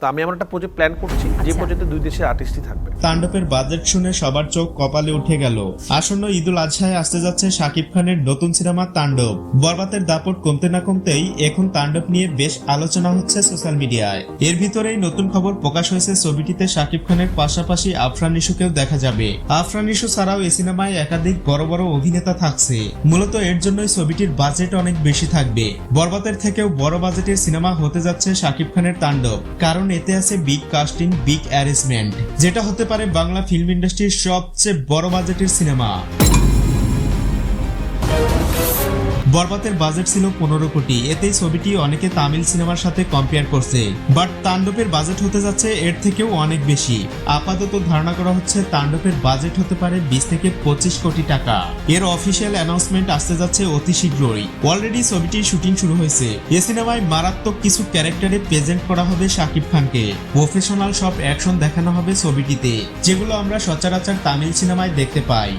তো আমি আমার একটা প্রজেক্ট প্ল্যান করছি যে আচ্ছা। প্রজেক্টে দুই দেশের আর্টিস্টই থাকবে। তাণ্ডবের বাজেট শুনে সবার চোখ কপালে উঠে গেল। আসন্ন ঈদুল আজহায় আসতে যাচ্ছে শাকিব খানের নতুন সিনেমা তাণ্ডব। বরবাতের দাপট কমতে না কমতেই এখন তাণ্ডব নিয়ে বেশ আলোচনা হচ্ছে সোশ্যাল মিডিয়ায়। এর ভিতরেই নতুন খবর প্রকাশ হয়েছে ছবিটিতে শাকিব খানের পাশাপাশি আফরান ইস্যুকেও দেখা যাবে। আফরান ইস্যু ছাড়াও এই সিনেমায় একাধিক বড় বড় অভিনেতা থাকছে। মূলত এর জন্যই ছবিটির বাজেট অনেক বেশি থাকবে। বরবাতের থেকেও বড় বাজেটের সিনেমা হতে যাচ্ছে শাকিব খানের তাণ্ডব। কারণ এতে আছে বিগ কাস্টিং বিগ অ্যারেঞ্জমেন্ট যেটা হতে পারে বাংলা ফিল্ম ইন্ডাস্ট্রির সবচেয়ে বড় বাজেটের সিনেমা বরবাতের বাজেট ছিল পনেরো কোটি। এতেই ছবিটি অনেকে তামিল সিনেমার সাথে কম্পেয়ার করছে। বাট তাণ্ডবের বাজেট হতে যাচ্ছে এর থেকেও অনেক বেশি। আপাতত ধারণা করা হচ্ছে তাণ্ডবের বাজেট হতে পারে বিশ থেকে পঁচিশ কোটি টাকা। এর অফিসিয়াল অ্যানাউন্সমেন্ট আসতে যাচ্ছে অতি শীঘ্রই। অলরেডি ছবিটির শুটিং শুরু হয়েছে। এ সিনেমায় মারাত্মক কিছু ক্যারেক্টারে প্রেজেন্ট করা হবে শাকিব খানকে। প্রফেশনাল সব অ্যাকশন দেখানো হবে ছবিটিতে, যেগুলো আমরা সচরাচর তামিল সিনেমায় দেখতে পাই।